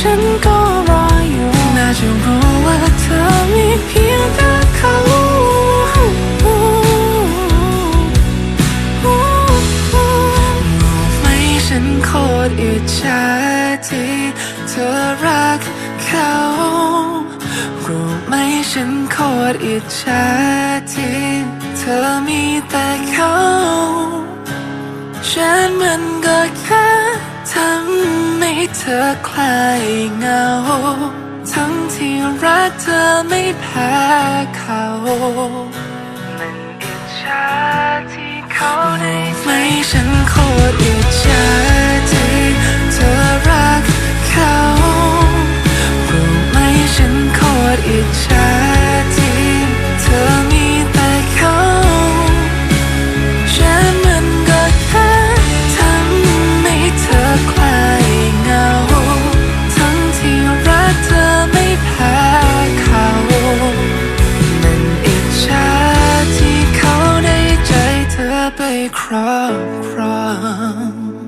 ฉันก็รออยู่น่าจะรู้ว่าเธอมีเพียงแต่เขาไหมฉันโคตรอิจฉาที่เธอรักเขารู้ไหมฉันโคตรอิจฉาที่เธอมีแต่เขาฉัน เธอคลายเงา ทั้งที่รักเธอไม่แพ้เขา มันอิจฉาที่เขาได้ไม่ฉันโคตรอิจฉาที่เธอรักเขารู้ไหมฉันโคตรอิจฉา cry, cry.